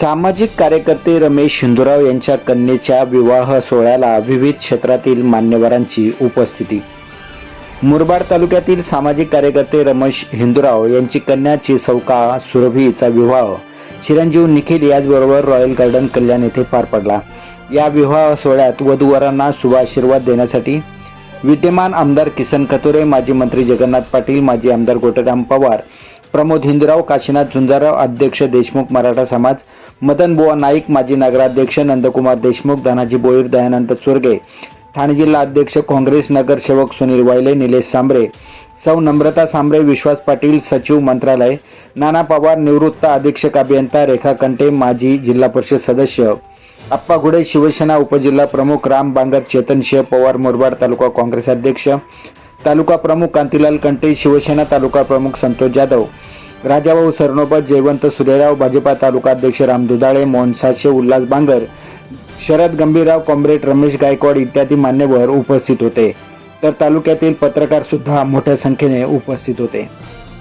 सामाजिक कार्यकर्ते रमेश हिंदुराव यांच्या कन्येच्या विवाह सोहळ्याला विविध क्षेत्रातील मान्यवरांची उपस्थिती. मुरबाड तालुक्यातील सामाजिक कार्यकर्ते रमेश हिंदुराव यांची कन्याची सौका सुरभीचा विवाह. चिरंजीव निखिल याचबरोबर रॉयल गार्डन कल्याण येथे पार पडला. या विवाह सोहळ्यात वधूवरांना शुभाशीर्वाद देण्यासाठी विद्यमान आमदार किसन कतोरे माजी मंत्री जगन्नाथ पाटील माजी आमदार गोटराम पवार प्रमोद हिंदराव काशीनाथ झुंजाराव अध्यक्ष देशमुख मराठा समाज मदन बुवा नाईक माजी नगराध्यक्ष नंदकुमार देशमुख धनाजी बोईर दयानंद चोरगे ठाणे जिल्हा अध्यक्ष काँग्रेस नगरसेवक सुनील वायले निलेश सांबरे सौ नम्रता सांबरे विश्वास पाटील सचिव मंत्रालय नाना पवार निवृत्त अधीक्षक अभियंता रेखा कंटे माजी जिल्हा परिषद सदस्य. अप्पा घुडे शिवसेना उपजिल्हा प्रमुख राम बांगर चेतन शिव पवार मुरबाड तालुका काँग्रेस अध्यक्ष तालुका प्रमुख कांतीलाल कंटे शिवसेना तालुका प्रमुख संतोष जाधव राजाभाऊ सरनोबत जयवंत सूर्यराव भाजपा तालुका अध्यक्ष राम दुधाळे मोहन साशे उल्हास बांगर शरद गंभीरराव कॉम्रेड रमेश गायकवाड इत्यादी मान्यवर उपस्थित होते. तर तालुक्यातील पत्रकार सुद्धा मोठ्या संख्येने उपस्थित होते.